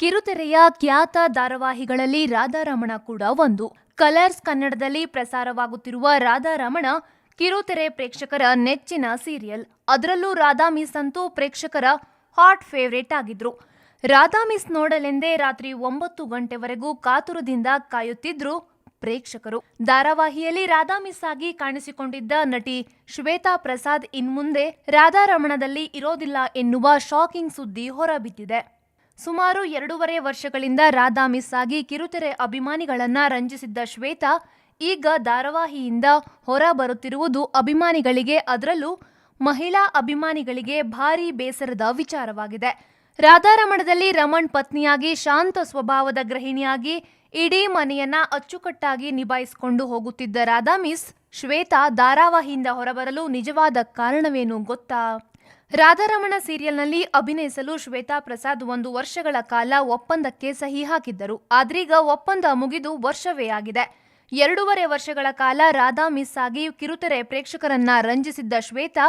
ಕಿರುತೆರೆಯ ಖ್ಯಾತ ಧಾರಾವಾಹಿಗಳಲ್ಲಿ ರಾಧಾರಮಣ ಕೂಡ ಒಂದು. ಕಲರ್ಸ್ ಕನ್ನಡದಲ್ಲಿ ಪ್ರಸಾರವಾಗುತ್ತಿರುವ ರಾಧಾರಮಣ ಕಿರುತೆರೆ ಪ್ರೇಕ್ಷಕರ ನೆಚ್ಚಿನ ಸೀರಿಯಲ್. ಅದರಲ್ಲೂ ರಾಧಾ ಮಿಸ್ ಅಂತೂ ಪ್ರೇಕ್ಷಕರ ಹಾಟ್ ಫೇವರೇಟ್ ಆಗಿದ್ರು. ರಾಧಾ ಮಿಸ್ ನೋಡಲೆಂದೇ ರಾತ್ರಿ ಒಂಬತ್ತು ಗಂಟೆವರೆಗೂ ಕಾತುರದಿಂದ ಕಾಯುತ್ತಿದ್ರು ಪ್ರೇಕ್ಷಕರು. ಧಾರಾವಾಹಿಯಲ್ಲಿ ರಾಧಾ ಮಿಸ್ ಆಗಿ ಕಾಣಿಸಿಕೊಂಡಿದ್ದ ನಟಿ ಶ್ವೇತಾ ಪ್ರಸಾದ್ ಇನ್ಮುಂದೆ ರಾಧಾರಮಣದಲ್ಲಿ ಇರೋದಿಲ್ಲ ಎನ್ನುವ ಶಾಕಿಂಗ್ ಸುದ್ದಿ ಹೊರಬಿದ್ದಿದೆ. ಸುಮಾರು ಎರಡೂವರೆ ವರ್ಷಗಳಿಂದ ರಾಧಾ ಮಿಸ್ ಆಗಿ ಕಿರುತೆರೆ ಅಭಿಮಾನಿಗಳನ್ನ ರಂಜಿಸಿದ್ದ ಶ್ವೇತಾ, ಈಗ ಧಾರಾವಾಹಿಯಿಂದ ಹೊರ ಬರುತ್ತಿರುವುದು ಅಭಿಮಾನಿಗಳಿಗೆ ಅದರಲ್ಲೂ ಮಹಿಳಾ ಅಭಿಮಾನಿಗಳಿಗೆ ಭಾರೀ ಬೇಸರದ ವಿಚಾರವಾಗಿದೆ. ರಾಧಾರಮಣದಲ್ಲಿ ರಮಣ್ ಪತ್ನಿಯಾಗಿ ಶಾಂತ ಸ್ವಭಾವದ ಗೃಹಿಣಿಯಾಗಿ ಇಡೀ ಮನೆಯನ್ನ ಅಚ್ಚುಕಟ್ಟಾಗಿ ನಿಭಾಯಿಸಿಕೊಂಡು ಹೋಗುತ್ತಿದ್ದ ರಾಧಾ ಮಿಸ್ ಶ್ವೇತಾ ಧಾರಾವಾಹಿಯಿಂದ ಹೊರಬರಲು ನಿಜವಾದ ಕಾರಣವೇನು ಗೊತ್ತಾ? ರಾಧಾರಮಣ ಸೀರಿಯಲ್ನಲ್ಲಿ ಅಭಿನಯಿಸಲು ಶ್ವೇತಾ ಪ್ರಸಾದ್ ಒಂದು ವರ್ಷಗಳ ಕಾಲ ಒಪ್ಪಂದಕ್ಕೆ ಸಹಿ ಹಾಕಿದ್ದರು. ಆದ್ರೀಗ ಒಪ್ಪಂದ ಮುಗಿದು ವರ್ಷವೇ ಆಗಿದೆ. ಎರಡೂವರೆ ವರ್ಷಗಳ ಕಾಲ ರಾಧಾ ಮಿಸ್ ಆಗಿ ಕಿರುತೆರೆ ಪ್ರೇಕ್ಷಕರನ್ನ ರಂಜಿಸಿದ್ದ ಶ್ವೇತಾ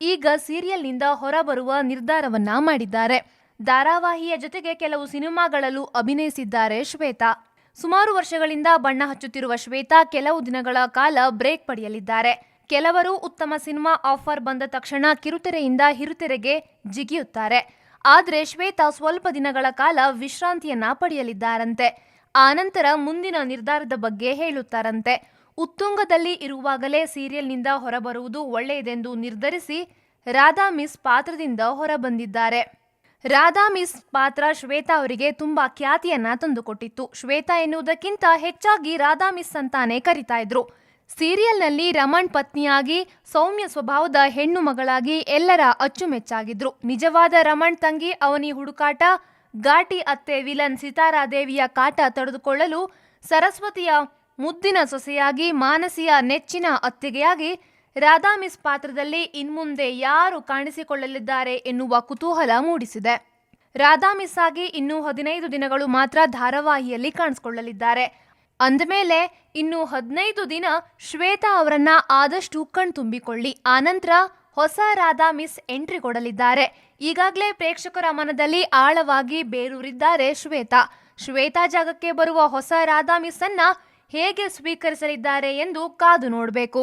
ಈಗ ಸೀರಿಯಲ್ನಿಂದ ಹೊರಬರುವ ನಿರ್ಧಾರವನ್ನ ಮಾಡಿದ್ದಾರೆ. ಧಾರಾವಾಹಿಯ ಜೊತೆಗೆ ಕೆಲವು ಸಿನಿಮಾಗಳಲ್ಲೂ ಅಭಿನಯಿಸಿದ್ದಾರೆ ಶ್ವೇತಾ. ಸುಮಾರು ವರ್ಷಗಳಿಂದ ಬಣ್ಣ ಹಚ್ಚುತ್ತಿರುವ ಶ್ವೇತಾ ಕೆಲವು ದಿನಗಳ ಕಾಲ ಬ್ರೇಕ್ ಪಡೆಯಲಿದ್ದಾರೆ. ಕೆಲವರು ಉತ್ತಮ ಸಿನಿಮಾ ಆಫರ್ ಬಂದ ತಕ್ಷಣ ಕಿರುತೆರೆಯಿಂದ ಹಿರುತೆರೆಗೆ ಜಿಗಿಯುತ್ತಾರೆ. ಆದರೆ ಶ್ವೇತಾ ಸ್ವಲ್ಪ ದಿನಗಳ ಕಾಲ ವಿಶ್ರಾಂತಿಯನ್ನ ಪಡೆಯಲಿದ್ದಾರಂತೆ. ಆನಂತರ ಮುಂದಿನ ನಿರ್ಧಾರದ ಬಗ್ಗೆ ಹೇಳುತ್ತಾರಂತೆ. ಉತ್ತುಂಗದಲ್ಲಿ ಇರುವಾಗಲೇ ಸೀರಿಯಲ್ನಿಂದ ಹೊರಬರುವುದು ಒಳ್ಳೆಯದೆಂದು ನಿರ್ಧರಿಸಿ ರಾಧಾ ಮಿಸ್ ಪಾತ್ರದಿಂದ ಹೊರಬಂದಿದ್ದಾರೆ. ರಾಧಾ ಮಿಸ್ ಪಾತ್ರ ಶ್ವೇತಾ ಅವರಿಗೆ ತುಂಬಾ ಖ್ಯಾತಿಯನ್ನ ತಂದುಕೊಟ್ಟಿತ್ತು. ಶ್ವೇತಾ ಎನ್ನುವುದಕ್ಕಿಂತ ಹೆಚ್ಚಾಗಿ ರಾಧಾ ಮಿಸ್ ಅಂತಾನೆ ಕರಿತಾ ಇದ್ರು. ಸೀರಿಯಲ್ನಲ್ಲಿ ರಮಣ್ ಪತ್ನಿಯಾಗಿ, ಸೌಮ್ಯ ಸ್ವಭಾವದ ಹೆಣ್ಣು ಮಗಳಾಗಿ ಎಲ್ಲರ ಅಚ್ಚುಮೆಚ್ಚಾಗಿದ್ರು. ನಿಜವಾದ ರಮಣ್ ತಂಗಿ ಅವನಿ ಹುಡುಕಾಟ, ಘಾಟಿ ಅತ್ತೆ ವಿಲನ್ ಸಿತಾರಾದೇವಿಯ ಕಾಟ ತಡೆದುಕೊಳ್ಳಲು ಸರಸ್ವತಿಯ ಮುದ್ದಿನ ಸೊಸೆಯಾಗಿ ಮಾನಸಿಯ ನೆಚ್ಚಿನ ಅತ್ತಿಗೆಯಾಗಿ ರಾಧಾ ಮಿಸ್ ಪಾತ್ರದಲ್ಲಿ ಇನ್ಮುಂದೆ ಯಾರು ಕಾಣಿಸಿಕೊಳ್ಳಲಿದ್ದಾರೆ ಎನ್ನುವ ಕುತೂಹಲ ಮೂಡಿಸಿದೆ. ರಾಧಾ ಮಿಸ್ ಆಗಿ ಇನ್ನೂ ಹದಿನೈದು ದಿನಗಳು ಮಾತ್ರ ಧಾರಾವಾಹಿಯಲ್ಲಿ ಕಾಣಿಸಿಕೊಳ್ಳಲಿದ್ದಾರೆ. ಅಂದಮೇಲೆ ಇನ್ನು ಹದಿನೈದು ದಿನ ಶ್ವೇತಾ ಅವರನ್ನ ಆದಷ್ಟು ಕಣ್ತುಂಬಿಕೊಳ್ಳಿ ಆನಂತರ ಹೊಸ ರಾಧಾ ಮಿಸ್ ಎಂಟ್ರಿ ಕೊಡಲಿದ್ದಾರೆ. ಈಗಾಗಲೇ ಪ್ರೇಕ್ಷಕರ ಮನದಲ್ಲಿ ಆಳವಾಗಿ ಬೇರೂರಿದ್ದಾರೆ ಶ್ವೇತಾ. ಶ್ವೇತಾ ಜಾಗಕ್ಕೆ ಬರುವ ಹೊಸ ರಾಧಾ ಮಿಸ್ ಅನ್ನ ಹೇಗೆ ಸ್ವೀಕರಿಸಲಿದ್ದಾರೆ ಎಂದು ಕಾದು ನೋಡಬೇಕು.